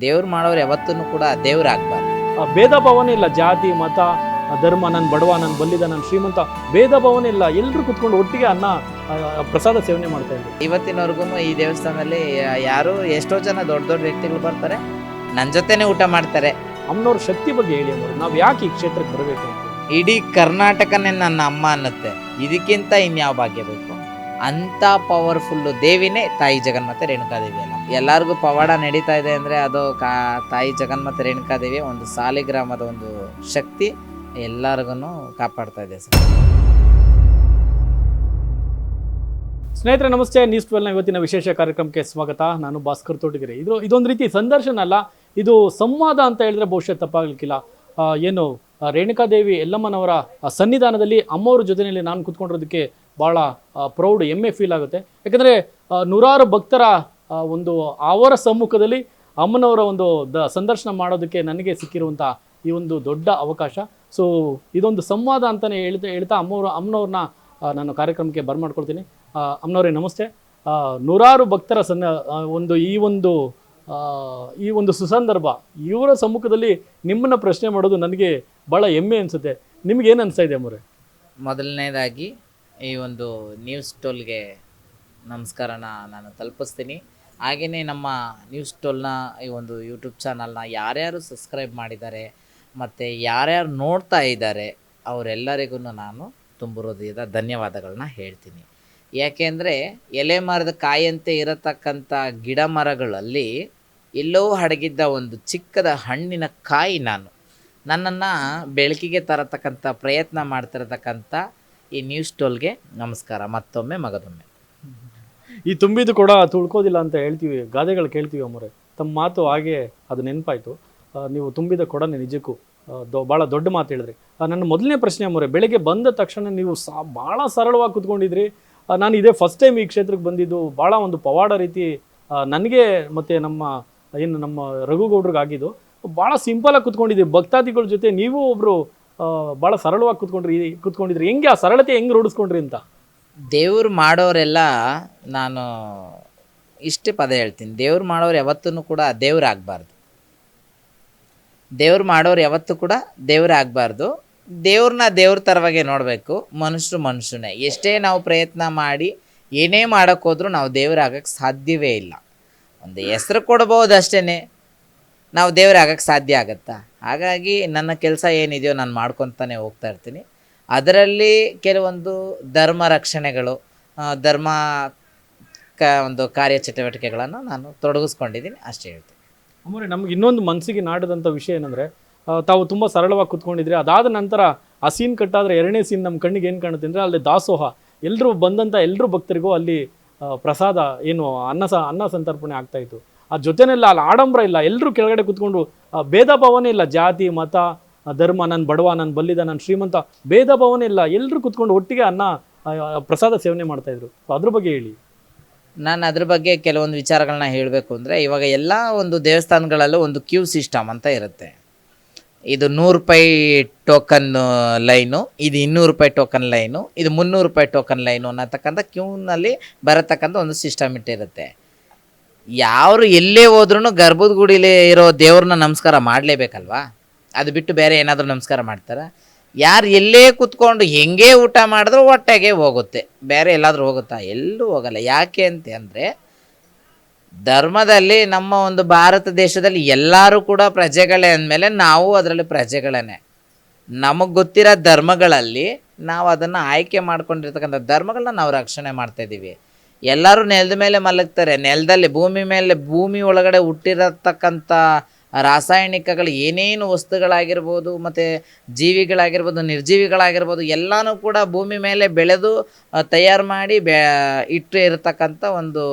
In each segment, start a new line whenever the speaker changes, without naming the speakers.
ದೇವ್ರು ಮಾಡೋರು ಯಾವತ್ತೂ ಕೂಡ ದೇವ್ರ
ಆಗ್ಬಾರ್ದು. ಭೇದ ಭಾವನೆ ಇಲ್ಲ ಜಾತಿ ಮತ ಧರ್ಮ ನನ್ನ ಬಡವ ನನ್ನ ಬಲ್ಲಿದ ನನ್ನ ಶ್ರೀಮಂತ ಭೇದ ಭಾವನೆ ಇಲ್ಲ. ಎಲ್ಲರೂ ಕುತ್ಕೊಂಡು ಒಟ್ಟಿಗೆ ಅನ್ನ ಆ, ಪ್ರಸಾದ ಸೇವನೆ ಮಾಡ್ತಾ ಇದ್ರು
ಇವತ್ತಿನವರೆಗೂ ಈ ದೇವಸ್ಥಾನದಲ್ಲಿ ಯಾರು ಎಷ್ಟೋ ಜನ ದೊಡ್ಡ ದೊಡ್ಡ ವ್ಯಕ್ತಿಗಳು ಬರ್ತಾರೆ. ನನ್ನ ಜೊತೆನೆ ಊಟ ಮಾಡ್ತಾರೆ.
ಅಮ್ಮನವ್ರ ಶಕ್ತಿ ಬಗ್ಗೆ ಹೇಳಿ ಅಮ್ಮ ನಾವು ಯಾಕೆ ಈ ಕ್ಷೇತ್ರಕ್ಕೆ ಬರಬೇಕು ಅಂತ?
ಇಡೀ ಕರ್ನಾಟಕನೇ ನನ್ನ ಅಮ್ಮ ಅನ್ನತ್ತೆ. ಇದಕ್ಕಿಂತ ಇನ್ಯಾವ ಭಾಗ್ಯ ಬೇಕು? ಅಂತ ಪವರ್ಫುಲ್ಲು ದೇವಿನೇ ತಾಯಿ ಜಗನ್ಮಾತೆ ರೇಣುಕಾದೇವಿ ಅಲ್ಲ. ಎಲ್ಲರಿಗೂ ಪವಾಡ ನಡೀತಾ ಇದೆ ಅಂದರೆ ಅದು ಕಾ, ತಾಯಿ ಜಗನ್ಮಾತೆ ರೇಣುಕಾದೇವಿ ಒಂದು ಸಾಲಿಗ್ರಾಮದ ಒಂದು ಶಕ್ತಿ ಎಲ್ಲರಿಗೂ ಕಾಪಾಡ್ತಾ ಇದೆ ಸರ್.
ಸ್ನೇಹಿತರೆ, ನಮಸ್ತೆ. ನ್ಯೂಸ್ ಟ್ವೆಲ್ನ ಇವತ್ತಿನ ವಿಶೇಷ ಕಾರ್ಯಕ್ರಮಕ್ಕೆ ಸ್ವಾಗತ. ನಾನು ಭಾಸ್ಕರ್ ತೋಟಗಿರಿ. ಇದು ಇದೊಂದು ರೀತಿ ಸಂದರ್ಶನ ಅಲ್ಲ, ಇದು ಸಂವಾದ ಅಂತ ಹೇಳಿದ್ರೆ ಬಹುಶಃ ತಪ್ಪಾಗಲಿಕ್ಕಿಲ್ಲ. ಏನು ರೇಣುಕಾ ರೇಣುಕಾದೇವಿ ಎಲ್ಲಮ್ಮನವರ ಸನ್ನಿಧಾನದಲ್ಲಿ ಅಮ್ಮವ್ರ ಜೊತೆಯಲ್ಲಿ ನಾನು ಕುತ್ಕೊಂಡಿರೋದಕ್ಕೆ ಭಾಳ ಪ್ರೌಡ್ ಹೆಮ್ಮೆ ಫೀಲ್ ಆಗುತ್ತೆ. ಯಾಕಂದರೆ ನೂರಾರು ಭಕ್ತರ ಒಂದು ಅವರ ಸಮ್ಮುಖದಲ್ಲಿ ಅಮ್ಮನವರ ಒಂದು ದ, ಸಂದರ್ಶನ ಮಾಡೋದಕ್ಕೆ ನನಗೆ ಸಿಕ್ಕಿರುವಂಥ ಈ ಒಂದು ದೊಡ್ಡ ಅವಕಾಶ. ಸೊ ಇದೊಂದು ಸಂವಾದ ಅಂತಲೇ ಹೇಳ್ತಾ ಹೇಳ್ತಾ ಅಮ್ಮವ್ರ, ಅಮ್ಮನವ್ರನ್ನ ನಾನು ಕಾರ್ಯಕ್ರಮಕ್ಕೆ ಬರ್ಮಾಡ್ಕೊಳ್ತೀನಿ. ಮಾಡ್ಕೊಳ್ತೀನಿ ಅಮ್ಮನವರೇ ನಮಸ್ತೆ. ನೂರಾರು ಭಕ್ತರ ಸನ್ನ ಒಂದು ಈ ಒಂದು ಈ ಒಂದು ಸುಸಂದರ್ಭ, ಇವರ ಸಮ್ಮುಖದಲ್ಲಿ ನಿಮ್ಮನ್ನು ಪ್ರಶ್ನೆ ಮಾಡೋದು ನನಗೆ ಭಾಳ ಹೆಮ್ಮೆ ಅನಿಸುತ್ತೆ. ನಿಮ್ಗೇನು ಅನಿಸ್ತಾ ಇದೆ ಅಮ್ಮವ್ರೆ?
ಮೊದಲನೇದಾಗಿ ಈ ಒಂದು ನ್ಯೂಸ್ ಟೋಲ್ಗೆ ನಮಸ್ಕಾರನ ನಾನು ತಲುಪಿಸ್ತೀನಿ. ಹಾಗೆಯೇ ನಮ್ಮ ನ್ಯೂಸ್ ಟೋಲ್ನ ಈ ಒಂದು ಯೂಟ್ಯೂಬ್ ಚಾನಲ್ನ ಯಾರ್ಯಾರು ಸಬ್ಸ್ಕ್ರೈಬ್ ಮಾಡಿದ್ದಾರೆ, ಮತ್ತು ಯಾರ್ಯಾರು ನೋಡ್ತಾ ಇದ್ದಾರೆ ಅವರೆಲ್ಲರಿಗೂ ನಾನು ತುಂಬ ಹೃದಯದ ಧನ್ಯವಾದಗಳನ್ನ ಹೇಳ್ತೀನಿ. ಯಾಕೆಂದರೆ ಎಲೆ ಮರದ ಕಾಯಂತೆ ಇರತಕ್ಕಂಥ ಗಿಡ ಮರಗಳಲ್ಲಿ ಎಲ್ಲೋ ಅಡಗಿದ್ದ ಒಂದು ಚಿಕ್ಕದ ಹಣ್ಣಿನ ಕಾಯಿ ನಾನು. ನನ್ನನ್ನು ಬೆಳಕಿಗೆ ತರತಕ್ಕಂಥ ಪ್ರಯತ್ನ ಮಾಡ್ತಿರತಕ್ಕಂಥ ಈ ನ್ಯೂಸ್ ಟೋಲ್ಗೆ ನಮಸ್ಕಾರ, ಮತ್ತೊಮ್ಮೆ ಮಗದೊಮ್ಮೆ.
ಈ ತುಂಬಿದ್ದು ಕೂಡ ತುಳ್ಕೋದಿಲ್ಲ ಅಂತ ಹೇಳ್ತೀವಿ, ಗಾದೆಗಳು ಕೇಳ್ತೀವಿ ಅಮ್ಮರೆ ತಮ್ಮ ಮಾತು ಹಾಗೆ ಅದು ನೆನಪಾಯಿತು. ನೀವು ತುಂಬಿದ ಕೊಡನೆ ನಿಜಕ್ಕೂ ದೊ ಭಾಳ ದೊಡ್ಡ ಮಾತು ಹೇಳಿದ್ರಿ. ನನ್ನ ಮೊದಲನೇ ಪ್ರಶ್ನೆ ಅಮ್ಮರೆ ಬೆಳಗ್ಗೆ ಬಂದ ತಕ್ಷಣ ನೀವು ಸಾ ಭಾಳ ಸರಳವಾಗಿ ಕುತ್ಕೊಂಡಿದ್ರಿ. ನಾನು ಇದೇ ಫಸ್ಟ್ ಟೈಮ್ ಈ ಕ್ಷೇತ್ರಕ್ಕೆ ಬಂದಿದ್ದು ಭಾಳ ಒಂದು ಪವಾಡ ರೀತಿ ನನಗೆ ಮತ್ತು ನಮ್ಮ, ಏನು ನಮ್ಮ ರಘುಗೌಡ್ರಿಗೆ ಆಗಿದ್ದು ಭಾಳ ಸಿಂಪಲಾಗಿ ಕುತ್ಕೊಂಡಿದ್ದೀವಿ ಭಕ್ತಾದಿಗಳ ಜೊತೆ ನೀವು ಒಬ್ಬರು ಭಾಳ ಸರಳವಾಗಿ ಕುತ್ಕೊಂಡ್ರಿ ಕುತ್ಕೊಂಡಿದ್ರಿ. ಹೆಂಗೆ ಆ ಸರಳತೆ ಹೆಂಗೆ ರೂಢಿಸ್ಕೊಂಡ್ರಿ ಅಂತ?
ದೇವ್ರು ಮಾಡೋರೆಲ್ಲ ನಾನು ಇಷ್ಟೇ ಪದ ಹೇಳ್ತೀನಿ. ದೇವ್ರು ಮಾಡೋರು ಯಾವತ್ತೂ ಕೂಡ ದೇವ್ರಾಗಬಾರ್ದು ದೇವ್ರು ಮಾಡೋರು ಯಾವತ್ತೂ ಕೂಡ ದೇವ್ರಾಗಬಾರ್ದು ದೇವ್ರನ್ನ ದೇವ್ರ ಥರವಾಗೆ ನೋಡಬೇಕು. ಮನುಷ್ಯರು ಮನುಷ್ಯನೇ ಎಷ್ಟೇ ನಾವು ಪ್ರಯತ್ನ ಮಾಡಿ ಏನೇ ಮಾಡೋಕ್ಕೋದ್ರೂ ನಾವು ದೇವ್ರಾಗಕ್ಕೆ ಸಾಧ್ಯವೇ ಇಲ್ಲ. ಒಂದು ಹೆಸ್ರು ಕೊಡ್ಬೋದು ಅಷ್ಟೇ ನಾವು ದೇವ್ರಾಗಕ್ಕೆ ಸಾಧ್ಯ ಆಗುತ್ತಾ? ಹಾಗಾಗಿ ನನ್ನ ಕೆಲಸ ಏನಿದೆಯೋ ನಾನು ಮಾಡ್ಕೊತಾನೆ ಹೋಗ್ತಾ ಇರ್ತೀನಿ. ಅದರಲ್ಲಿ ಕೆಲವೊಂದು ಧರ್ಮ ರಕ್ಷಣೆಗಳು ಧರ್ಮ ಕ, ಒಂದು ಕಾರ್ಯಚಟುವಟಿಕೆಗಳನ್ನು ನಾನು ತೊಡಗಿಸ್ಕೊಂಡಿದ್ದೀನಿ, ಅಷ್ಟೇ ಹೇಳ್ತೀನಿ.
ಅಮ್ಮರೇ, ನಮ್ಗೆ ಇನ್ನೊಂದು ಮನಸ್ಸಿಗೆ ನಾಡಿದಂಥ ವಿಷಯ ಏನಂದರೆ ತಾವು ತುಂಬ ಸರಳವಾಗಿ ಕುತ್ಕೊಂಡಿದ್ರಿ. ಅದಾದ ನಂತರ ಆ ಸೀನ್ ಕಟ್ಟಾದರೆ ಎರಡನೇ ಸೀನ್ ನಮ್ಮ ಕಣ್ಣಿಗೆ ಏನು ಕಾಣುತ್ತೆ ಅಂದರೆ ಅಲ್ಲಿ ದಾಸೋಹ. ಎಲ್ಲರೂ ಬಂದಂಥ ಎಲ್ಲರೂ ಭಕ್ತರಿಗೂ ಅಲ್ಲಿ ಪ್ರಸಾದ, ಏನು, ಅನ್ನ ಸ, ಅನ್ನ ಸಂತರ್ಪಣೆ ಆಗ್ತಾ ಇತ್ತು. ಆ ಜೊತೆನೆಲ್ಲ ಅಲ್ಲಿ ಆಡಂಬರ ಇಲ್ಲ. ಎಲ್ಲರೂ ಕೆಳಗಡೆ ಕುತ್ಕೊಂಡು ಭೇದ ಭಾವನೆ ಇಲ್ಲ. ಜಾತಿ, ಮತ ಧರ್ಮ ನನ್ನ ಬಡವ ನನ್ನ ಬಲ್ಲಿದ ನನ್ನ ಶ್ರೀಮಂತ ಭೇದ ಭಾವನೆ ಇಲ್ಲ. ಎಲ್ಲರೂ ಕುತ್ಕೊಂಡು ಒಟ್ಟಿಗೆ ಅನ್ನ ಪ್ರಸಾದ ಸೇವನೆ ಮಾಡ್ತಾ ಇದ್ರು. ಅದ್ರ ಬಗ್ಗೆ ಹೇಳಿ.
ನಾನು ಅದ್ರ ಬಗ್ಗೆ ಕೆಲವೊಂದು ವಿಚಾರಗಳನ್ನ ಹೇಳಬೇಕು ಅಂದರೆ, ಇವಾಗ ಎಲ್ಲ ಒಂದು ದೇವಸ್ಥಾನಗಳಲ್ಲೂ ಒಂದು ಕ್ಯೂ ಸಿಸ್ಟಮ್ ಅಂತ ಇರುತ್ತೆ. ಇದು ನೂರು ರೂಪಾಯಿ ಟೋಕನ್ ಲೈನು, ಇದು ಇನ್ನೂರು ರೂಪಾಯಿ ಟೋಕನ್ ಲೈನು, ಇದು ಮುನ್ನೂರು ರೂಪಾಯಿ ಟೋಕನ್ ಲೈನು ಅನ್ನತಕ್ಕಂಥ ಕ್ಯೂನಲ್ಲಿ ಬರತಕ್ಕಂಥ ಒಂದು ಸಿಸ್ಟಮ್ ಇಟ್ಟಿರುತ್ತೆ. ಯಾರು ಎಲ್ಲೇ ಹೋದ್ರೂ ಗರ್ಭದ ಗುಡಿಲಿ ಇರೋ ದೇವ್ರನ್ನ ನಮಸ್ಕಾರ ಮಾಡಲೇಬೇಕಲ್ವಾ? ಅದು ಬಿಟ್ಟು ಬೇರೆ ಏನಾದರೂ ನಮಸ್ಕಾರ ಮಾಡ್ತಾರೆ? ಯಾರು ಎಲ್ಲೇ ಕೂತ್ಕೊಂಡು ಹೆಂಗೆ ಊಟ ಮಾಡಿದ್ರೂ ಹೊಟ್ಟೆಗೆ ಹೋಗುತ್ತೆ. ಬೇರೆ ಎಲ್ಲಾದರೂ ಹೋಗುತ್ತಾ? ಎಲ್ಲೂ ಹೋಗಲ್ಲ. ಯಾಕೆ ಅಂತ ಅಂದರೆ, ಧರ್ಮದಲ್ಲಿ ನಮ್ಮ ಒಂದು ಭಾರತ ದೇಶದಲ್ಲಿ ಎಲ್ಲರೂ ಕೂಡ ಪ್ರಜೆಗಳೇ ಅಂದಮೇಲೆ ನಾವು ಅದರಲ್ಲಿ ಪ್ರಜೆಗಳೇ ನಮಗೆ ಗೊತ್ತಿರೋ ಧರ್ಮಗಳಲ್ಲಿ ನಾವು ಅದನ್ನು ಆಯ್ಕೆ ಮಾಡ್ಕೊಂಡಿರ್ತಕ್ಕಂಥ ಧರ್ಮಗಳನ್ನ ನಾವು ರಕ್ಷಣೆ ಮಾಡ್ತಾ ಇದ್ದೀವಿ ಎಲ್ಲರೂ ನೆಲದ ಮೇಲೆ ಮಲಗ್ತಾರೆ. ನೆಲದಲ್ಲಿ ಭೂಮಿ ಮೇಲೆ, ಭೂಮಿ ಒಳಗಡೆ ಹುಟ್ಟಿರತಕ್ಕಂಥ ರಾಸಾಯನಿಕಗಳು ಏನೇನು ವಸ್ತುಗಳಾಗಿರ್ಬೋದು, ಮತ್ತು ಜೀವಿಗಳಾಗಿರ್ಬೋದು, ನಿರ್ಜೀವಿಗಳಾಗಿರ್ಬೋದು, ಎಲ್ಲನೂ ಕೂಡ ಭೂಮಿ ಮೇಲೆ ಬೆಳೆದು ತಯಾರು ಮಾಡಿ ಬೆ, ಇಟ್ಟು ಇರತಕ್ಕಂಥ ಒಂದು,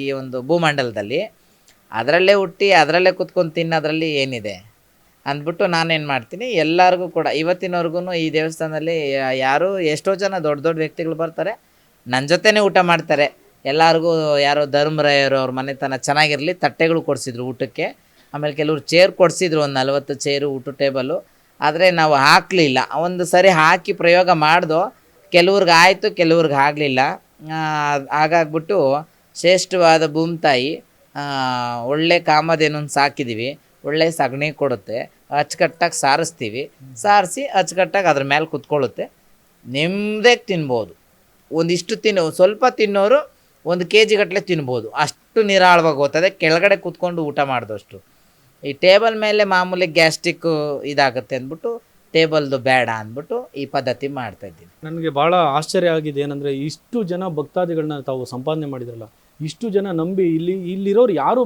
ಈ ಒಂದು ಭೂಮಂಡಲದಲ್ಲಿ. ಅದರಲ್ಲೇ ಹುಟ್ಟಿ, ಅದರಲ್ಲೇ ಕುತ್ಕೊಂಡು ತಿನ್ನೋದ್ರಲ್ಲಿ ಏನಿದೆ? ಅಂದ್ಬಿಟ್ಟು ನಾನೇನು ಮಾಡ್ತೀನಿ, ಎಲ್ಲರಿಗೂ ಕೂಡ ಇವತ್ತಿನವರೆಗೂ ಈ ದೇವಸ್ಥಾನದಲ್ಲಿ ಯಾರು ಎಷ್ಟೋ ಜನ ದೊಡ್ಡ ದೊಡ್ಡ ವ್ಯಕ್ತಿಗಳು ಬರ್ತಾರೆ ನನ್ನ ಜೊತೆನೇ ಊಟ ಮಾಡ್ತಾರೆ. ಎಲ್ಲರಿಗೂ ಯಾರೋ ಧರ್ಮರಾಯರು ಅವ್ರ ಮನೆತನ ಚೆನ್ನಾಗಿರಲಿ, ತಟ್ಟೆಗಳು ಕೊಡಿಸಿದ್ರು ಊಟಕ್ಕೆ. ಆಮೇಲೆ ಕೆಲವರು ಚೇರ್ ಕೊಡಿಸಿದ್ರು ಒಂದು ನಲ್ವತ್ತು ಚೇರು ಊಟ ಟೇಬಲು ಆದರೆ ನಾವು ಹಾಕಲಿಲ್ಲ. ಒಂದು ಸರಿ ಹಾಕಿ ಪ್ರಯೋಗ ಮಾಡ್ದೋ, ಕೆಲವ್ರಿಗೆ ಆಯಿತು, ಕೆಲವ್ರಿಗೆ ಆಗಲಿಲ್ಲ. ಹಾಗಾಗ್ಬಿಟ್ಟು ಶ್ರೇಷ್ಠವಾದ ಭೂಮಿತಾಯಿ ಒಳ್ಳೆ ಕಾಮಧೇನು ಸಾಕಿದ್ದೀವಿ ಒಳ್ಳೆ ಸಗಣಿ ಕೊಡುತ್ತೆ. ಅಚ್ಚುಕಟ್ಟಾಗಿ ಸಾರಿಸ್ತೀವಿ. ಸಾರಿಸಿ ಅಚ್ಚುಕಟ್ಟಾಗಿ ಅದ್ರ ಮೇಲೆ ಕುತ್ಕೊಳ್ಳುತ್ತೆ ನೆಮ್ಮದೇ ತಿನ್ಬೋದು. ಒಂದಿಷ್ಟು ತಿನ್ನೋ, ಸ್ವಲ್ಪ ತಿನ್ನೋರು ಒಂದು ಕೆ ಜಿಗಟ್ಟಲೆ ತಿನ್ಬೋದು. ಅಷ್ಟು ನಿರಾಳವಾಗಿ ಹೋಗ್ತದೆ ಕೆಳಗಡೆ ಕೂತ್ಕೊಂಡು ಊಟ ಮಾಡಿದಷ್ಟು. ಈ ಟೇಬಲ್ ಮೇಲೆ ಮಾಮೂಲಿ ಗ್ಯಾಸ್ಟ್ರಿಕ್ ಇದಾಗುತ್ತೆ ಅಂದ್ಬಿಟ್ಟು, ಟೇಬಲ್ದು ಬೇಡ ಅಂದ್ಬಿಟ್ಟು ಈ ಪದ್ಧತಿ ಮಾಡ್ತಾ ಇದ್ದೀನಿ.
ನನಗೆ ಭಾಳ ಆಶ್ಚರ್ಯ ಆಗಿದೆ ಏನಂದರೆ, ಇಷ್ಟು ಜನ ಭಕ್ತಾದಿಗಳನ್ನ ತಾವು ಸಂಪಾದನೆ ಮಾಡಿದ್ರಲ್ಲ, ಇಷ್ಟು ಜನ ನಂಬಿ ಇಲ್ಲಿ, ಇಲ್ಲಿರೋರು ಯಾರು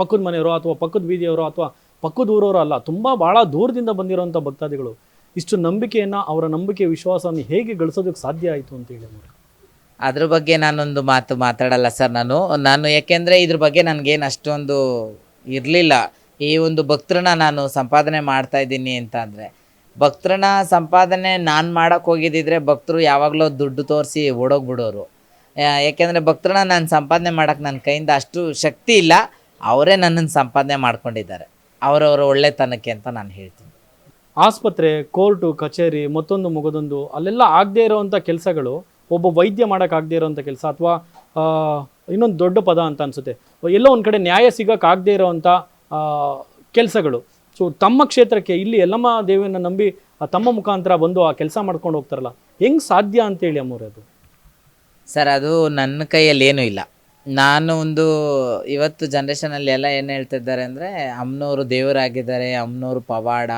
ಪಕ್ಕದ ಮನೆಯವರೋ ಅಥವಾ ಪಕ್ಕದ ಬೀದಿಯವರೋ ಅಥವಾ ಪಕ್ಕದ ಊರವರು ಅಲ್ಲ, ತುಂಬ ಭಾಳ ದೂರದಿಂದ ಬಂದಿರೋಂಥ ಭಕ್ತಾದಿಗಳು, ಇಷ್ಟು ನಂಬಿಕೆಯನ್ನು, ಅವರ ನಂಬಿಕೆ ವಿಶ್ವಾಸವನ್ನು ಹೇಗೆ ಗಳಿಸೋದಕ್ಕೆ ಸಾಧ್ಯ ಆಯಿತು ಅಂತ ಹೇಳಿ ಅವ್ರು.
ಅದ್ರ ಬಗ್ಗೆ ನಾನೊಂದು ಮಾತು ಮಾತಾಡಲ್ಲ ಸರ್ ನಾನು. ನಾನು ಯಾಕೆಂದರೆ ಇದ್ರ ಬಗ್ಗೆ ನನಗೇನು ಅಷ್ಟೊಂದು ಇರಲಿಲ್ಲ. ಈ ಒಂದು ಭಕ್ತರನ್ನ ನಾನು ಸಂಪಾದನೆ ಮಾಡ್ತಾ ಇದ್ದೀನಿ ಅಂತ ಅಂದರೆ. ಭಕ್ತರನ್ನ ಸಂಪಾದನೆ ನಾನು ಮಾಡೋಕ್ಕೆ ಹೋಗಿದ್ದಿದ್ರೆ ಭಕ್ತರು ಯಾವಾಗಲೂ ದುಡ್ಡು ತೋರಿಸಿ ಓಡೋಗ್ಬಿಡೋರು. ಯಾಕೆಂದರೆ ಭಕ್ತರನ್ನ ನಾನು ಸಂಪಾದನೆ ಮಾಡೋಕ್ಕೆ ನನ್ನ ಕೈಯಿಂದ ಅಷ್ಟು ಶಕ್ತಿ ಇಲ್ಲ. ಅವರೇ ನನ್ನನ್ನು ಸಂಪಾದನೆ ಮಾಡ್ಕೊಂಡಿದ್ದಾರೆ. ಅವರವರ ಒಳ್ಳೆತನಕ್ಕೆ ಅಂತ ನಾನು ಹೇಳ್ತೀನಿ.
ಆಸ್ಪತ್ರೆ, ಕೋರ್ಟು, ಕಚೇರಿ, ಮತ್ತೊಂದು ಮುಗದೊಂದು ಅಲ್ಲೆಲ್ಲ ಆಗದೇ ಇರೋವಂಥ ಕೆಲಸಗಳು ಒಬ್ಬ ವೈದ್ಯ ಮಾಡೋಕ್ಕಾಗದೇ ಇರೋವಂಥ ಕೆಲಸ ಅಥವಾ ಇನ್ನೊಂದು ದೊಡ್ಡ ಪದ ಅಂತ ಅನಿಸುತ್ತೆ. ಎಲ್ಲೋ ಒಂದು ಕಡೆ ನ್ಯಾಯ ಸಿಗೋಕ್ಕಾಗದೇ ಇರೋವಂಥ ಕೆಲಸಗಳು. ಸೊ ತಮ್ಮ ಕ್ಷೇತ್ರಕ್ಕೆ ಇಲ್ಲಿ ಎಲ್ಲಮ್ಮ ದೇವಿಯನ್ನು ನಂಬಿ ತಮ್ಮ ಮುಖಾಂತರ ಬಂದು ಆ ಕೆಲಸ ಮಾಡ್ಕೊಂಡು ಹೋಗ್ತಾರಲ್ಲ, ಹೆಂಗೆ ಸಾಧ್ಯ ಅಂತೇಳಿ ಅಮ್ಮವ್ರೆ ಅದು?
ಸರ್, ಅದು ನನ್ನ ಕೈಯಲ್ಲಿ ಏನೂ ಇಲ್ಲ. ನಾನು ಒಂದು ಇವತ್ತು ಜನ್ರೇಷನಲ್ಲಿ ಎಲ್ಲ ಏನು ಹೇಳ್ತಿದ್ದಾರೆ ಅಂದರೆ, ಅಮ್ಮನವರು ದೇವರಾಗಿದ್ದಾರೆ, ಅಮ್ಮನವರು ಪವಾಡ,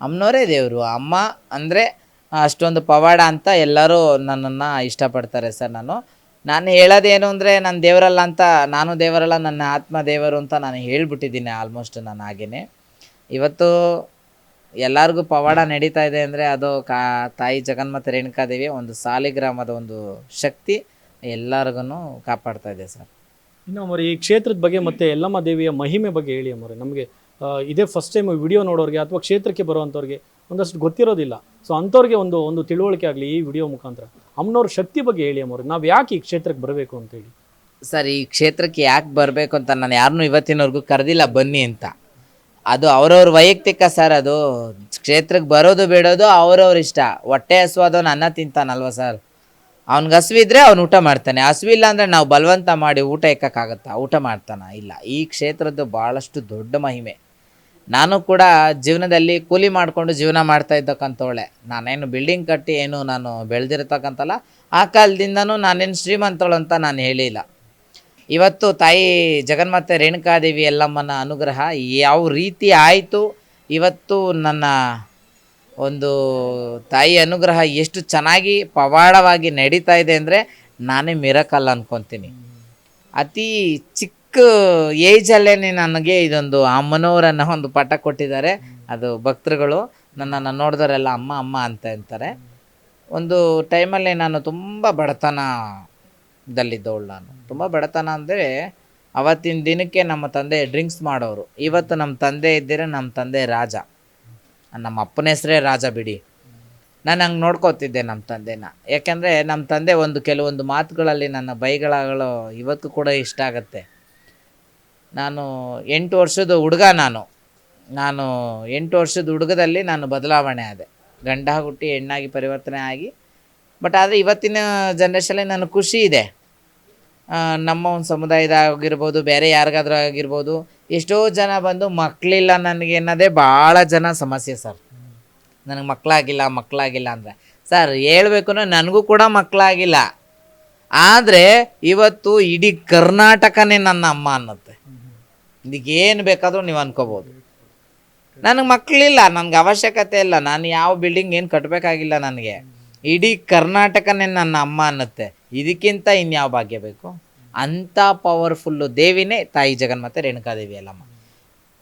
ಅಮ್ಮನವರೇ ದೇವರು. ಅಮ್ಮ ಅಂದರೆ ಅಷ್ಟೊಂದು ಪವಾಡ ಅಂತ ಎಲ್ಲರೂ ನನ್ನನ್ನು ಇಷ್ಟಪಡ್ತಾರೆ ಸರ್ ನಾನು. ನಾನು ಹೇಳೋದೇನು ಅಂದರೆ ನಾನು ದೇವರಲ್ಲ ಅಂತ, ನಾನು ದೇವರಲ್ಲ, ನನ್ನ ಆತ್ಮ ದೇವರು ಅಂತ ನಾನು ಹೇಳಿಬಿಟ್ಟಿದ್ದೀನಿ ಆಲ್ಮೋಸ್ಟ್ ನಾನು ಹಾಗೇ ಇವತ್ತು ಎಲ್ಲರಿಗೂ ಪವಾಡ ನಡೀತಾ ಇದೆ ಅಂದರೆ ಅದು ಕಾ, ತಾಯಿ ಜಗನ್ಮಾತೆ ರೇಣುಕಾದೇವಿ ಒಂದು ಸಾಲಿಗ್ರಾಮದ ಒಂದು ಶಕ್ತಿ ಎಲ್ಲರಿಗೂ ಕಾಪಾಡ್ತಾ ಇದೆ ಸರ್.
ಇನ್ನು ಅವರು ಈ ಕ್ಷೇತ್ರದ ಬಗ್ಗೆ ಮತ್ತೆ ಯಲ್ಲಮ್ಮ ದೇವಿಯ ಮಹಿಮೆ ಬಗ್ಗೆ ಹೇಳಿ ಅಮ್ಮರೆ, ನಮಗೆ ಇದೇ ಫಸ್ಟ್ ಟೈಮ್ ವಿಡಿಯೋ ನೋಡೋರಿಗೆ ಅಥವಾ ಕ್ಷೇತ್ರಕ್ಕೆ ಬರುವಂಥವ್ರಿಗೆ ಒಂದಷ್ಟು ಗೊತ್ತಿರೋದಿಲ್ಲ. ಸೊ ಅಂಥವ್ರಿಗೆ ಒಂದು ಒಂದು ತಿಳುವಳಿಕೆ ಆಗಲಿ ಈ ವಿಡಿಯೋ ಮುಖಾಂತರ. ಅಮ್ಮನವ್ರ ಶಕ್ತಿ ಬಗ್ಗೆ ಹೇಳಿ ಅಮ್ಮವ್ರಿಗೆ ನಾವು ಯಾಕೆ ಈ ಕ್ಷೇತ್ರಕ್ಕೆ ಬರಬೇಕು ಅಂತ ಹೇಳಿ?
ಸರ್, ಈ ಕ್ಷೇತ್ರಕ್ಕೆ ಯಾಕೆ ಬರಬೇಕು ಅಂತ ನಾನು ಯಾರನ್ನೂ ಇವತ್ತಿನವರೆಗೂ ಕರೆದಿಲ್ಲ, ಬನ್ನಿ ಅಂತ. ಅದು ಅವರವ್ರ ವೈಯಕ್ತಿಕ ಸರ್ ಅದು. ಕ್ಷೇತ್ರಕ್ಕೆ ಬರೋದು ಬಿಡೋದು ಅವ್ರವ್ರ ಇಷ್ಟ. ಹೊಟ್ಟೆ ಹಸುವಾದವನು ಅನ್ನ ತಿಂತಾನಲ್ವ ಸರ್? ಅವ್ನಿಗೆ ಹಸುವಿದ್ರೆ ಅವ್ನು ಊಟ ಮಾಡ್ತಾನೆ. ಹಸುವಿಲ್ಲ ಅಂದರೆ ನಾವು ಬಲವಂತ ಮಾಡಿ ಊಟ ಇಕ್ಕಾಗತ್ತಾ ಊಟ ಮಾಡ್ತಾನ? ಇಲ್ಲ. ಈ ಕ್ಷೇತ್ರದ್ದು ಭಾಳಷ್ಟು ದೊಡ್ಡ ಮಹಿಮೆ. ನಾನು ಕೂಡ ಜೀವನದಲ್ಲಿ ಕೂಲಿ ಮಾಡಿಕೊಂಡು ಜೀವನ ಮಾಡ್ತಾ ಇದ್ದಕ್ಕಂಥವಳೆ ನಾನೇನು ಬಿಲ್ಡಿಂಗ್ ಕಟ್ಟಿ ಏನು ನಾನು ಬೆಳೆದಿರ್ತಕ್ಕಂತಲ್ಲ, ಆ ಕಾಲದಿಂದನೂ ನಾನೇನು ಶ್ರೀಮಂತಳು ಅಂತ ನಾನು ಹೇಳಿಲ್ಲ. ಇವತ್ತು ತಾಯಿ ಜಗನ್ಮಾತೆ ರೇಣುಕಾದೇವಿ ಎಲ್ಲಮ್ಮನ ಅನುಗ್ರಹ ಯಾವ ರೀತಿ ಆಯಿತು, ಇವತ್ತು ನನ್ನ ಒಂದು ತಾಯಿ ಅನುಗ್ರಹ ಎಷ್ಟು ಚೆನ್ನಾಗಿ ಪವಾಡವಾಗಿ ನಡೀತಾ ಇದೆ ಅಂದರೆ ನಾನೇ ಮಿರಕಲ್ಲ ಅಂದ್ಕೊತೀನಿ ಅತಿ ಚಿಕ್ಕ ಏಜಲ್ಲೇ ನನಗೆ ಇದೊಂದು ಅಮ್ಮನವರನ್ನ ಒಂದು ಪಟ ಕೊಟ್ಟಿದ್ದಾರೆ. ಅದು ಭಕ್ತರುಗಳು, ನನ್ನನ್ನು ನೋಡಿದವರೆಲ್ಲ ಅಮ್ಮ ಅಮ್ಮ ಅಂತ ಅಂತಾರೆ. ಒಂದು ಟೈಮಲ್ಲಿ ನಾನು ತುಂಬ ಬಡತನದಲ್ಲಿದ್ದವಳು ನಾನು. ತುಂಬ ಬಡತನ ಅಂದರೆ ಅವತ್ತಿನ ದಿನಕ್ಕೆ ನಮ್ಮ ತಂದೆ ಡ್ರಿಂಕ್ಸ್ ಮಾಡೋರು. ಇವತ್ತು ನಮ್ಮ ತಂದೆ ಇದ್ದರೆ ನಮ್ಮ ತಂದೆ ರಾಜ. ನಮ್ಮ ಅಪ್ಪನ ಹೆಸರೇ ರಾಜ ಬಿಡಿ. ನಾನು ಹಂಗೆ ನೋಡ್ಕೋತಿದ್ದೆ ನಮ್ಮ ತಂದೆನ. ಯಾಕೆಂದರೆ ನಮ್ಮ ತಂದೆ ಒಂದು ಕೆಲವೊಂದು ಮಾತುಗಳಲ್ಲಿ ನನ್ನ ಬೈಗಳಗಳು ಇವತ್ತು ಕೂಡ ಇಷ್ಟ ಆಗುತ್ತೆ. ನಾನು ಎಂಟು ವರ್ಷದ ಹುಡುಗ ನಾನು. ನಾನು ಎಂಟು ವರ್ಷದ ಹುಡುಗದಲ್ಲಿ ನಾನು ಬದಲಾವಣೆ ಆದೆ. ಗಂಡ ಹುಟ್ಟಿ ಹೆಣ್ಣಾಗಿ ಪರಿವರ್ತನೆ ಆಗಿ. ಬಟ್ ಆದರೆ ಇವತ್ತಿನ ಜನ್ರೇಷನಲ್ಲಿ ನನಗೆ ಖುಷಿ ಇದೆ. ನಮ್ಮ ಒಂದು ಸಮುದಾಯದ ಆಗಿರ್ಬೋದು ಬೇರೆ ಯಾರಿಗಾದ್ರೂ ಆಗಿರ್ಬೋದು, ಎಷ್ಟೋ ಜನ ಬಂದು ಮಕ್ಕಳಿಲ್ಲ ನನಗೆ ಅನ್ನೋದೇ ಭಾಳ ಜನ ಸಮಸ್ಯೆ ಸರ್. ನನಗೆ ಮಕ್ಕಳಾಗಿಲ್ಲ ಮಕ್ಕಳಾಗಿಲ್ಲ ಅಂದರೆ. ಸರ್, ಹೇಳಬೇಕು ನನಗೂ ಕೂಡ ಮಕ್ಕಳಾಗಿಲ್ಲ ಆದರೆ ಇವತ್ತು ಇಡೀ ಕರ್ನಾಟಕನೇ ನನ್ನ ಅಮ್ಮ ಅನ್ನತ್ತೆ. ಇದಕ್ಕೇನು ಬೇಕಾದರೂ ನೀವು ಅನ್ಕೋಬೋದು. ನನಗೆ ಮಕ್ಕಳಿಲ್ಲ ನನಗೆ ಅವಶ್ಯಕತೆ ಇಲ್ಲ, ನಾನು ಯಾವ ಬಿಲ್ಡಿಂಗ್ ಏನು ಕಟ್ಟಬೇಕಾಗಿಲ್ಲ ನನಗೆ. ಇಡೀ ಕರ್ನಾಟಕನೇ ನನ್ನ ಅಮ್ಮ ಅನ್ನತ್ತೆ. ಇದಕ್ಕಿಂತ ಇನ್ಯಾವ ಭಾಗ್ಯ ಬೇಕು? ಅಂಥ ಪವರ್ಫುಲ್ಲು ದೇವಿನೇ ತಾಯಿ ಜಗನ್ಮಾತೆ ರೇಣುಕಾದೇವಿ ಅಲ್ಲಮ್ಮ.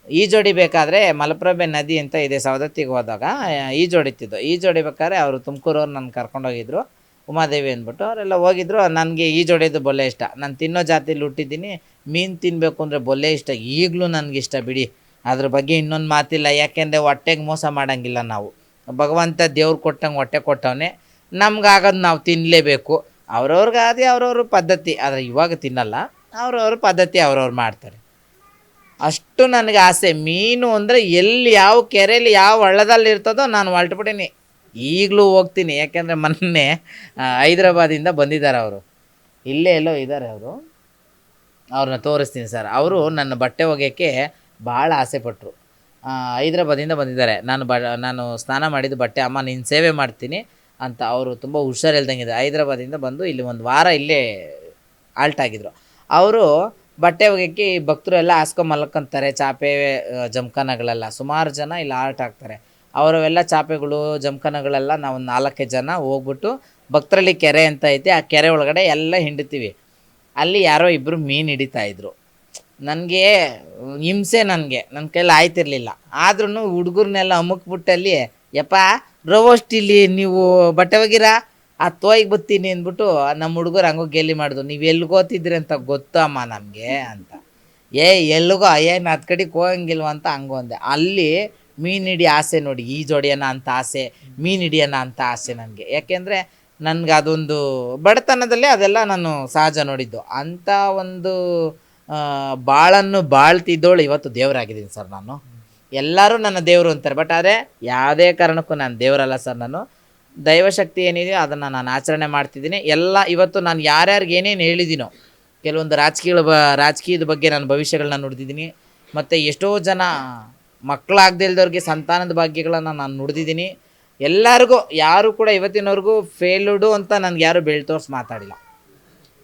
ಈಜೊಡಿಬೇಕಾದ್ರೆ ಮಲಪ್ರಭೆ ನದಿ ಅಂತ ಇದೆ ಸವದತ್ತಿಗೆ ಹೋದಾಗ ಜೋಡಿ ಬೇಕಾದ್ರೆ ಅವರು ತುಮಕೂರವ್ರು ನನ್ನ ಕರ್ಕೊಂಡೋಗಿದ್ರು. ಉಮಾದೇವಿ ಅಂದ್ಬಿಟ್ಟು ಅವರೆಲ್ಲ ಹೋಗಿದ್ರು. ನನಗೆ ಈಜೊಡೆಯೋದು ಬೊಲ್ಲೆ ಇಷ್ಟ. ನಾನು ತಿನ್ನೋ ಜಾತಿಲಿ ಹುಟ್ಟಿದ್ದೀನಿ. ಮೀನು ತಿನ್ನಬೇಕು ಅಂದರೆ ಬೊಲ್ಲೆ ಇಷ್ಟ. ಈಗಲೂ ನನಗೆ ಇಷ್ಟ ಬಿಡಿ. ಅದ್ರ ಬಗ್ಗೆ ಇನ್ನೊಂದು ಮಾತಿಲ್ಲ. ಯಾಕೆಂದರೆ ಹೊಟ್ಟೆಗೆ ಮೋಸ ಮಾಡೋಂಗಿಲ್ಲ ನಾವು. ಭಗವಂತ ದೇವ್ರು ಕೊಟ್ಟಂಗೆ ಹೊಟ್ಟೆ ಕೊಟ್ಟವನೇ. ನಮ್ಗಾಗೋದು ನಾವು ತಿನ್ನಲೇಬೇಕು ಅವ್ರವ್ರಿಗಾದಿ ಅವ್ರವ್ರ ಪದ್ಧತಿ. ಆದರೆ ಇವಾಗ ತಿನ್ನಲ್ಲ. ಅವ್ರವ್ರ ಪದ್ಧತಿ ಅವ್ರವ್ರು ಮಾಡ್ತಾರೆ. ಅಷ್ಟು ನನಗೆ ಆಸೆ. ಮೀನು ಅಂದರೆ ಎಲ್ಲಿ ಯಾವ ಕೆರೆಯಲ್ಲಿ ಯಾವ ಹಳ್ಳದಲ್ಲಿ ಇರ್ತದೋ ನಾನು ಹೊರಟ್ಬಿಟ್ಟೀನಿ ಈಗಲೂ ಹೋಗ್ತೀನಿ. ಯಾಕೆಂದರೆ ಮೊನ್ನೆ ಹೈದರಾಬಾದಿಂದ ಬಂದಿದ್ದಾರೆ ಅವರು. ಇಲ್ಲೇ ಎಲ್ಲೋ ಇದ್ದಾರೆ ಅವರು. ಅವ್ರನ್ನ ತೋರಿಸ್ತೀನಿ ಸರ್. ಅವರು ನನ್ನ ಬಟ್ಟೆ ಒಗೆಯೋಕ್ಕೆ ಭಾಳ ಆಸೆ ಪಟ್ಟರು ಹೈದ್ರಾಬಾದಿಂದ ಬಂದಿದ್ದಾರೆ. ನಾನು ಬ, ನಾನು ಸ್ನಾನ ಮಾಡಿದ ಬಟ್ಟೆ, ಅಮ್ಮ, ನೀನು ಸೇವೆ ಮಾಡ್ತೀನಿ ಅಂತ ಅವರು ತುಂಬ ಹುಷಾರಿಲ್ದಂಗಿದೆ ಹೈದ್ರಾಬಾದಿಂದ ಬಂದು ಇಲ್ಲಿ ಒಂದು ವಾರ ಇಲ್ಲೇ ಆಲ್ಟ್ ಆಗಿದ್ರು. ಅವರು ಬಟ್ಟೆ ಒಗೆಯೋಕ್ಕೆ ಭಕ್ತರು ಎಲ್ಲ ಹಾಸ್ಕೊಂಡ್ ಮಲ್ಕೊಂತಾರೆ. ಚಾಪೆ ಜಮಖಾನಗಳೆಲ್ಲ. ಸುಮಾರು ಜನ ಇಲ್ಲಿ ಆಲ್ಟ್ ಆಗ್ತಾರೆ. ಅವರವೆಲ್ಲ ಚಾಪೆಗಳು, ಜಮಖಾನಗಳೆಲ್ಲ ನಾವು ನಾಲ್ಕೇ ಜನ ಹೋಗ್ಬಿಟ್ಟು ಭಕ್ತರಲ್ಲಿ ಕೆರೆ ಅಂತ ಐತೆ, ಆ ಕೆರೆ ಒಳಗಡೆ ಎಲ್ಲ ಹಿಂಡ್ತೀವಿ. ಅಲ್ಲಿ ಯಾರೋ ಇಬ್ಬರು ಮೀನು ಹಿಡಿತಾ ಇದ್ರು. ನನಗೆ ಹಿಂಸೆ ನನಗೆ ನನ್ನ ಕೈಲಿ ಆಯ್ತಿರಲಿಲ್ಲ. ಆದ್ರೂ ಹುಡುಗರ್ನೆಲ್ಲ ಅಮುಕ್ಬಿಟ್ಟಲ್ಲಿ, ಯಪ್ಪ, ರೋವಷ್ಟು ಇಲ್ಲಿ, ನೀವು ಬಟ್ಟೆ ಒಗಿರಾ? ಆ ತೋಯಿಗೆ ಬತ್ತೀನಿ ಅಂದ್ಬಿಟ್ಟು ನಮ್ಮ ಹುಡುಗರು ಹಂಗೋ ಗೆಲ್ಲಿ ಮಾಡಿದ್ರು. ನೀವು ಎಲ್ಲಿಗೋತಿದ್ರಿ ಅಂತ ಗೊತ್ತಮ್ಮ ನಮಗೆ ಅಂತ. ಏ ಎಲ್ಲಿಗೋ ಏನು ಹತ್ತು ಕಡೆಗೆ ಹೋಗಂಗಿಲ್ವ? ಅಂತ ಹಂಗೋ ಅಂದೆ. ಅಲ್ಲಿ ಮೀನು ಹಿಡಿ ಆಸೆ ನೋಡಿ, ಈ ಜೋಡಿಯೋಣ ಅಂತ ಆಸೆ, ಮೀನು ಹಿಡಿಯೋಣ ಅಂತ ಆಸೆ ನನಗೆ. ಯಾಕೆಂದರೆ ನನಗೆ ಅದೊಂದು ಬಡತನದಲ್ಲೇ ಅದೆಲ್ಲ ನಾನು ಸಹಜ ನೋಡಿದ್ದು. ಅಂಥ ಒಂದು ಬಾಳನ್ನು ಬಾಳ್ತಿದ್ದೋಳು ಇವತ್ತು ದೇವರಾಗಿದ್ದೀನಿ ಸರ್ ನಾನು. ಎಲ್ಲರೂ ನನ್ನ ದೇವರು ಅಂತಾರೆ, ಬಟ್ ಆದರೆ ಯಾವುದೇ ಕಾರಣಕ್ಕೂ ನಾನು ದೇವರಲ್ಲ ಸರ್ ನಾನು. ದೈವಶಕ್ತಿ ಏನಿದೆಯೋ ಅದನ್ನು ನಾನು ಆಚರಣೆ ಮಾಡ್ತಿದ್ದೀನಿ. ಎಲ್ಲ ಇವತ್ತು ನಾನು ಯಾರ್ಯಾರಿಗೆ ಏನೇನು ಹೇಳಿದ್ದೀನೋ ಕೆಲವೊಂದು ರಾಜಕೀಯ ಬ, ರಾಜಕೀಯದ ಬಗ್ಗೆ ನಾನು ಭವಿಷ್ಯಗಳನ್ನ ನುಡಿದಿದ್ದೀನಿ ಮತ್ತು ಎಷ್ಟೋ ಜನ ಮಕ್ಕಳಾಗದೇ ಇಲ್ದವ್ರಿಗೆ ಸಂತಾನದ ಭಾಗ್ಯಗಳನ್ನು ನಾನು ನುಡಿದಿದ್ದೀನಿ. ಎಲ್ಲರಿಗೂ ಯಾರು ಕೂಡ ಇವತ್ತಿನವರೆಗೂ ಫೇಲ್ಡು ಅಂತ ನನಗೆ ಯಾರು ಬೆಳ್ ತೋರಿಸಿ ಮಾತಾಡಿಲ್ಲ.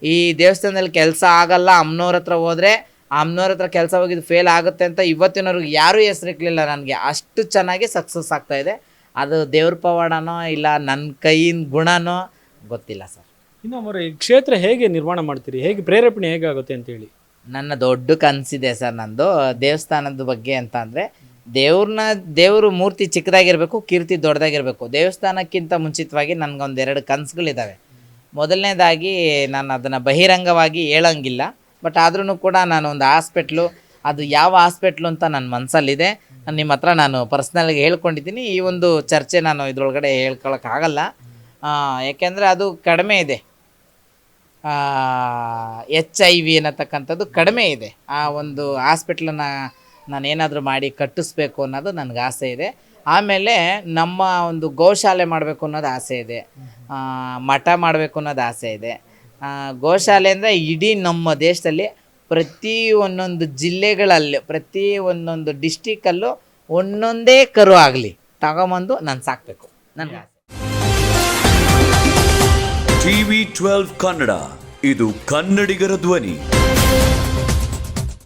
ಈ ದೇವಸ್ಥಾನದಲ್ಲಿ ಕೆಲಸ ಆಗಲ್ಲ ಅಮ್ಮನವ್ರ ಹತ್ರ ಹೋದರೆ ಅಮ್ಮನವ್ರ ಹತ್ರ ಕೆಲಸ ಹೋಗಿದ್ದು ಫೇಲ್ ಆಗುತ್ತೆ ಅಂತ ಇವತ್ತಿನವ್ರಿಗೆ ಯಾರೂ ಹೆಸರಿಕ್ಲಿಲ್ಲ ನನಗೆ. ಅಷ್ಟು ಚೆನ್ನಾಗಿ ಸಕ್ಸಸ್ ಆಗ್ತಾಯಿದೆ ಅದು ದೇವ್ರ ಪವಾಡನೋ ಇಲ್ಲ ನನ್ನ ಕೈಯಿನ ಗುಣನೋ ಗೊತ್ತಿಲ್ಲ ಸರ್.
ಇನ್ನು ಈ ಕ್ಷೇತ್ರ ಹೇಗೆ ನಿರ್ಮಾಣ ಮಾಡ್ತೀರಿ? ಹೇಗೆ ಪ್ರೇರೇಪಣೆ ಹೇಗಾಗುತ್ತೆ ಅಂತೇಳಿ?
ನನ್ನ ದೊಡ್ಡ ಕನಸಿದೆ ಸರ್ ನಂದು ದೇವಸ್ಥಾನದ ಬಗ್ಗೆ ಅಂತ ಅಂದರೆ ದೇವ್ರನ್ನ, ದೇವರು ಮೂರ್ತಿ ಚಿಕ್ಕದಾಗಿರಬೇಕು, ಕೀರ್ತಿ ದೊಡ್ಡದಾಗಿರಬೇಕು. ದೇವಸ್ಥಾನಕ್ಕಿಂತ ಮುಂಚಿತವಾಗಿ ನನಗೊಂದೆರಡು ಕನಸುಗಳಿದ್ದಾವೆ ಮೊದಲನೇದಾಗಿ ನಾನು ಅದನ್ನು ಬಹಿರಂಗವಾಗಿ ಹೇಳಂಗಿಲ್ಲ, ಬಟ್ ಆದ್ರೂ ಕೂಡ ನಾನು ಒಂದು ಹಾಸ್ಪಿಟ್ಲು, ಅದು ಯಾವ ಹಾಸ್ಪಿಟ್ಲು ಅಂತ ನನ್ನ ಮನಸ್ಸಲ್ಲಿದೆ ನಿಮ್ಮ ಹತ್ರ ನಾನು ಪರ್ಸ್ನಲ್ಗೆ ಹೇಳ್ಕೊಂಡಿದ್ದೀನಿ. ಈ ಒಂದು ಚರ್ಚೆ ನಾನು ಇದ್ರೊಳಗಡೆ ಹೇಳ್ಕೊಳಕ್ಕಾಗಲ್ಲ. ಯಾಕೆಂದರೆ ಅದು ಕಡಿಮೆ ಇದೆ. ಎಚ್ ಐ ವಿ ಅನ್ನತಕ್ಕಂಥದ್ದು ಕಡಿಮೆ ಇದೆ. ಆ ಒಂದು ಹಾಸ್ಪಿಟ್ಲನ್ನ ನಾನೇನಾದರೂ ಮಾಡಿ ಕಟ್ಟಿಸ್ಬೇಕು ಅನ್ನೋದು ನನಗೆ ಆಸೆ ಇದೆ. ಆಮೇಲೆ ನಮ್ಮ ಒಂದು ಗೋಶಾಲೆ ಮಾಡಬೇಕು ಅನ್ನೋದು ಆಸೆ ಇದೆ. ಮಠ ಮಾಡಬೇಕು ಅನ್ನೋದು ಆಸೆ ಇದೆ. ಗೋಶಾಲೆ ಅಂದರೆ ಇಡೀ ನಮ್ಮ ದೇಶದಲ್ಲಿ ಪ್ರತಿ ಒಂದೊಂದು ಜಿಲ್ಲೆಗಳಲ್ಲಿ, ಪ್ರತಿ ಒಂದೊಂದು ಡಿಸ್ಟಿಕಲ್ಲೂ ಒಂದೊಂದೇ ಕರು ಆಗಲಿ ತಗೊಂಬಂದು ನಾನು ಸಾಕಬೇಕು. ನನಗೆ ಆಸೆ.
ಟಿವಿ ಟ್ವೆಲ್ವ್ ಕನ್ನಡ, ಇದು ಕನ್ನಡಿಗರ ಧ್ವನಿ.